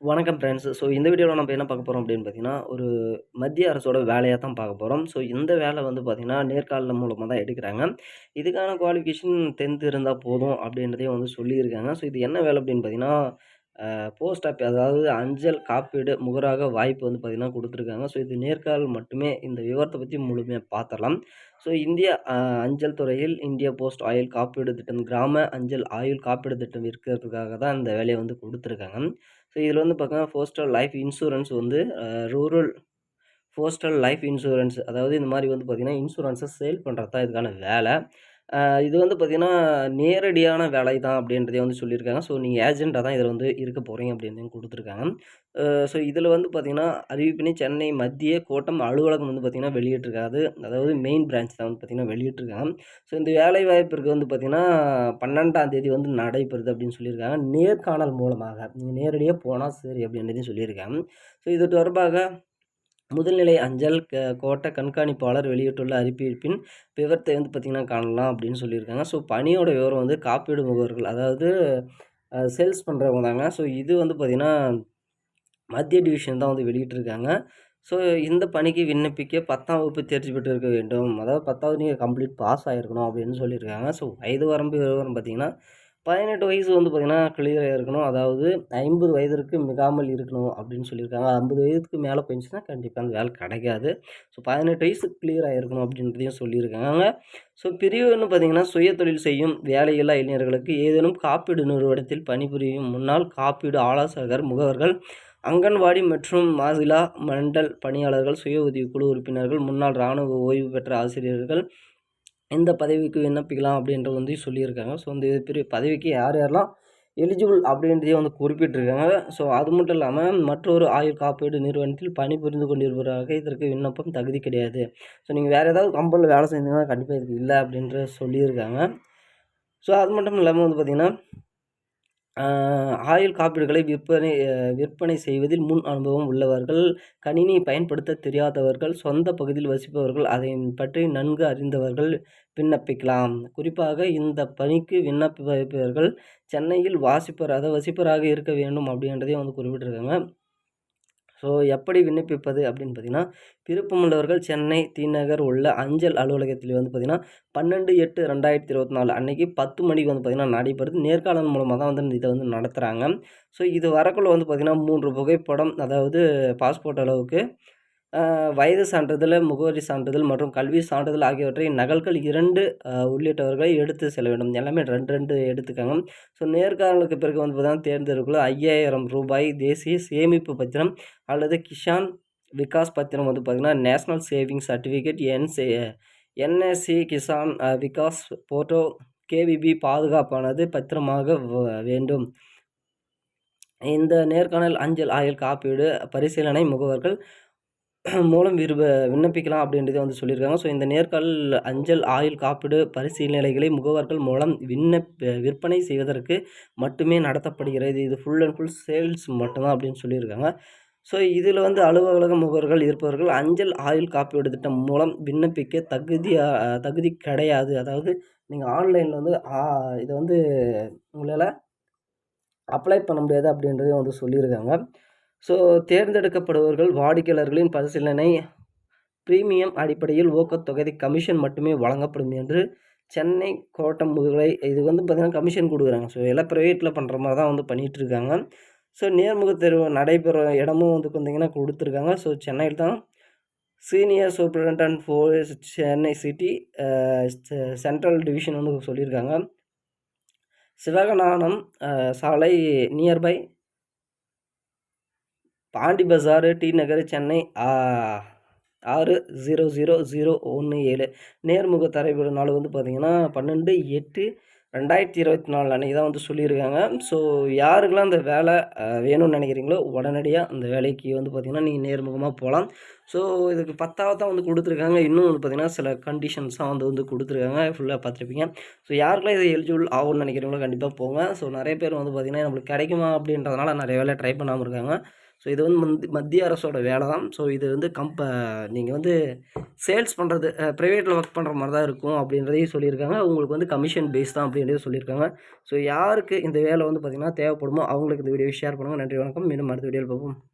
வணக்கம் friends. So இந்த வீடியோவில் நம்ம என்ன பார்க்க போகிறோம் அப்படின்னு பார்த்தீங்கன்னா, ஒரு மத்திய அரசோட வேலையாக தான் பார்க்க போகிறோம் ஸோ இந்த வேலை வந்து பார்த்திங்கன்னா நேர்காணல் மூலமாக தான் எடுக்கிறாங்க இதுக்கான குவாலிஃபிகேஷன் டென்த்து இருந்தால் போதும் அப்படின்றதையும் வந்து சொல்லியிருக்காங்க. ஸோ இது என்ன வேலை அப்படின்னு பார்த்தீங்கன்னா, போஸ்ட் ஆஃபீஸ் அதாவது அஞ்சல் காப்பீடு முகராக வாய்ப்பு வந்து பார்த்திங்கன்னா கொடுத்துருக்காங்க ஸோ இது நேர்காணல் மட்டுமே. இந்த விவரத்தை பற்றி முழுமையாக பார்த்தலாம் ஸோ இந்திய அஞ்சல் துறையில் இந்தியா போஸ்ட் ஆயுள் காப்பீடு திட்டம், கிராம அஞ்சல் ஆயுள் காப்பீடு திட்டம் இருக்கிறதுக்காக தான் இந்த வேலையை வந்து கொடுத்துருக்காங்க ஸோ இதில் வந்து பார்த்தீங்கன்னா, போஸ்டல் லைஃப் இன்சூரன்ஸ் வந்து ரூரல் போஸ்டல் லைஃப் இன்சூரன்ஸ் அதாவது இந்த மாதிரி வந்து பார்த்தீங்கன்னா, இன்சூரன்ஸை சேல் பண்ணுறது தான் இதுக்கான வேலை. இது வந்து பார்த்தீங்கன்னா, நேரடியான வேலை தான் அப்படின்றதையும் வந்து சொல்லியிருக்காங்க. ஸோ நீங்கள் ஏஜெண்ட்டாக தான் இதில் வந்து இருக்க போகிறீங்க அப்படின்றதையும் கொடுத்துருக்காங்க ஸோ இதில் வந்து பார்த்திங்கன்னா அறிவிப்பினை சென்னை மத்திய கோட்டம் அலுவலகம் வந்து பார்த்தீங்கன்னா வெளியிட்டிருக்காது. அதாவது மெயின் பிரான்ச் தான் வந்து பார்த்தீங்கன்னா வெளியிட்டிருக்காங்க. ஸோ இந்த வேலைவாய்ப்பிற்கு வந்து பார்த்தீங்கன்னா, 12ஆம் தேதி வந்து நடைபெறுது அப்படின்னு சொல்லியிருக்காங்க. நேர்காணல் மூலமாக. நீங்கள் நேரடியாக போனால் சரி அப்படின்றதையும் சொல்லியிருக்காங்க. ஸோ இது தொடர்பாக முதுநிலை அஞ்சல் க கோட்டை கண்காணிப்பாளர் வெளியிட்டுள்ள அறிவிப்பின் விவரத்தை வந்து பார்த்திங்கன்னா காணலாம் அப்படின்னு சொல்லியிருக்காங்க. ஸோ பணியோட விவரம் வந்து காப்பீடு முகவர்கள் அதாவது சேல்ஸ் பண்ணுறவங்க தாங்க. ஸோ இது வந்து பார்த்திங்கன்னா மத்திய டிவிஷன் தான் வந்து வெளியிட்டிருக்காங்க. ஸோ இந்த பணிக்கு விண்ணப்பிக்க 10ஆம் வகுப்பு தேர்ச்சி பெற்றிருக்க வேண்டும். அதாவது பத்தாவது நீங்கள் கம்ப்ளீட் பாஸ் ஆகிருக்கணும் அப்படின்னு சொல்லியிருக்காங்க. ஸோ வயது வரம்பு விவரம் பார்த்தீங்கன்னா, 18 வயசு வந்து பார்த்தீங்கன்னா கிளியர் இருக்கணும் அதாவது 50 வயதிற்கு மிகாமல் இருக்கணும் அப்படின்னு சொல்லியிருக்காங்க. 50 வயதுக்கு மேலே போயிடுச்சுன்னா கண்டிப்பாக அந்த வேலை கிடைக்காது. ஸோ 18 வயசு கிளியராக இருக்கணும் அப்படின்றதையும் சொல்லியிருக்காங்க. ஸோ பிரிவுன்னு பார்த்தீங்கன்னா, சுயதொழில் செய்யும் வேலையில்லா இளைஞர்களுக்கு ஏதேனும் காப்பீடு நிறுவனத்தில் பணிபுரியும் முன்னாள் காப்பீடு ஆலோசகர், முகவர்கள், அங்கன்வாடி மற்றும் மாசிலா மண்டல் பணியாளர்கள், சுய உதவி குழு உறுப்பினர்கள், முன்னாள் ராணுவ ஓய்வு பெற்ற ஆசிரியர்கள் எந்த பதவிக்கு விண்ணப்பிக்கலாம் அப்படின்றது வந்து சொல்லியிருக்காங்க. ஸோ இந்த பெரிய பதவிக்கு யார் யாரெல்லாம் எலிஜிபிள் அப்படின்றதையும் வந்து குறிப்பிட்டிருக்காங்க. ஸோ அது மட்டும் இல்லாமல் மற்றொரு ஆயுள் காப்பீடு நிறுவனத்தில் பணிபுரிந்து கொண்டிருப்பவராக இதற்கு விண்ணப்பம் தகுதி கிடையாது. ஸோ நீங்கள் வேறு ஏதாவது கம்பெனில வேலை செஞ்சீங்கன்னா கண்டிப்பாக இதுக்கு இல்லை அப்படின்ற சொல்லியிருக்காங்க. ஸோ அது மட்டும் இல்லாமல் வந்து பார்த்தீங்கன்னா, ஆயுள் காப்பீடுகளை விற்பனை விற்பனை செய்வதில் முன் அனுபவம் உள்ளவர்கள், கணினி பயன்படுத்த தெரியாதவர்கள், சொந்த பகுதியில் வசிப்பவர்கள், அதை பற்றி நன்கு அறிந்தவர்கள் விண்ணப்பிக்கலாம். குறிப்பாக இந்த பணிக்கு விண்ணப்பிப்பவர்கள் சென்னையில் வாசிப்பர் அதை வசிப்பராக இருக்க வேண்டும் அப்படின்றதையும் வந்து குறிப்பிட்டிருக்காங்க. ஸோ எப்படி விண்ணப்பிப்பது அப்படின்னு பார்த்தீங்கன்னா, விருப்பமுள்ளவர்கள் சென்னை திநகர் உள்ள அஞ்சல் அலுவலகத்தில் வந்து பார்த்தீங்கன்னா, 12/8/2024 அன்னைக்கு 10 மணிக்கு வந்து பார்த்திங்கன்னா நடைபெறுது. நேர்காணல் மூலமாக தான் வந்து இதை வந்து நடத்துகிறாங்க ஸோ இது வரக்குள்ள வந்து பார்த்திங்கன்னா மூன்று புகைப்படம் அதாவது பாஸ்போர்ட் அளவுக்கு, வயது சான்றிதழ், முகவரி சான்றிதழ் மற்றும் கல்வி சான்றிதழ் ஆகியவற்றை நகல்கள் இரண்டு உள்ளிட்டவர்களை எடுத்து செல்ல வேண்டும். எல்லாமே ரெண்டு ரெண்டு எடுத்துக்காங்க ஸோ நேர்காணலுக்கு பிறகு வந்து பார்த்தீங்கன்னா, தேர்ந்தெடுக்கக்குள்ள ரூ. 5000 தேசிய சேமிப்பு பத்திரம் அல்லது கிஷான் விகாஸ் பத்திரம் வந்து பார்த்திங்கன்னா நேஷனல் சேவிங் சர்டிஃபிகேட் என்சே என்எஸ்சி கிசான் விகாஸ் போட்டோ, கேவிபி பாதுகாப்பானது பத்திரமாக வேண்டும். இந்த நேர்காணல் அஞ்சல் ஆயுள் காப்பீடு பரிசீலனை முகவர்கள் மூலம் விரும்ப விண்ணப்பிக்கலாம் அப்படின்றத வந்து சொல்லியிருக்காங்க. ஸோ இந்த நேர்கால் அஞ்சல் ஆயுள் காப்பீடு பரிசீலனைகளை முகவர்கள் மூலம் விண்ணப்ப விற்பனை செய்வதற்கு மட்டுமே நடத்தப்படுகிறது. இது ஃபுல் அண்ட் ஃபுல் சேல்ஸ் மட்டும்தான் அப்படின்னு சொல்லியிருக்காங்க. ஸோ இதில் வந்து அலுவலக முகவர்கள் இருப்பவர்கள் அஞ்சல் ஆயுள் காப்பீடு திட்டம் மூலம் விண்ணப்பிக்க தகுதி தகுதி கிடையாது. அதாவது நீங்கள் ஆன்லைனில் வந்து இதை வந்து உங்களால் அப்ளை பண்ண முடியாது அப்படின்றதையும் வந்து சொல்லியிருக்காங்க. ஸோ தேர்ந்தெடுக்கப்படுபவர்கள் வாடிக்கையாளர்களின் பரிசீலனை பிரீமியம் அடிப்படையில் ஊக்கத்தொகை கமிஷன் மட்டுமே வழங்கப்படும் என்று சென்னை கோட்டம் முதுகலை இது வந்து பார்த்திங்கன்னா கமிஷன் கொடுக்குறாங்க ஸோ எல்லாம் ப்ரைவேட்டில் பண்ணுற மாதிரி தான் வந்து பண்ணிகிட்ருக்காங்க இருக்காங்க. ஸோ நேர்முக தேர்வு நடைபெறும் இடமும் வந்து பார்த்திங்கன்னா கொடுத்துருக்காங்க ஸோ சென்னையில் தான் senior superintendent for Chennai city central division வந்து சொல்லியிருக்காங்க. சிவகனானம் சாலை நியர்பை பாண்டி பஜார் டி நகர் சென்னை ஆறு ஜீரோ ஜீரோ ஜீரோ ஒன்று ஏழு. நேர்முக தரைவிட நாள் வந்து பார்த்திங்கன்னா பன்னெண்டு எட்டு ரெண்டாயிரத்தி இருபத்தி நாலு அன்றைக்கி தான் வந்து சொல்லியிருக்காங்க. ஸோ யாருக்கெல்லாம் அந்த வேலை வேணும்னு நினைக்கிறீங்களோ, உடனடியாக அந்த வேலைக்கு வந்து பார்த்தீங்கன்னா, நீங்கள் நேர்முகமாக போகலாம் ஸோ இதுக்கு 10வது தான் வந்து கொடுத்துருக்காங்க இன்னும் வந்து பார்த்தீங்கன்னா, சில கண்டிஷன்ஸ்லாம் வந்து வந்து கொடுத்துருக்காங்க ஃபுல்லாக பார்த்துருப்பீங்க. ஸோ யாருக்கெல்லாம் இது எலிஜிபிள் ஆகும்னு நினைக்கிறீங்களோ கண்டிப்பாக போங்க. ஸோ நிறைய பேர் வந்து பார்த்தீங்கன்னா, நம்மளுக்கு கிடைக்குமா அப்படின்றதுனால நிறைய வேலை ட்ரை பண்ணாமல் இருக்காங்க. ஸோ இது வந்து மந்தி மத்திய அரசோட வேலை தான் ஸோ இது வந்து கம்ப நீங்கள் வந்து சேல்ஸ் பண்ணுறது ப்ரைவேட்டில் ஒர்க் பண்ணுற மாதிரி தான் இருக்கும் அப்படின்றதையும் சொல்லியிருக்காங்க உங்களுக்கு வந்து கமிஷன் பேஸ் தான் அப்படின்றதையும் சொல்லியிருக்காங்க ஸோ யாருக்கு இந்த வேலை வந்து பார்த்திங்கன்னா தேவைப்படுமோ அவங்களுக்கு இந்த வீடியோ ஷேர் பண்ணுங்கள் நன்றி வணக்கம். மீண்டும் அடுத்த வீடியோவில் பார்ப்போம்.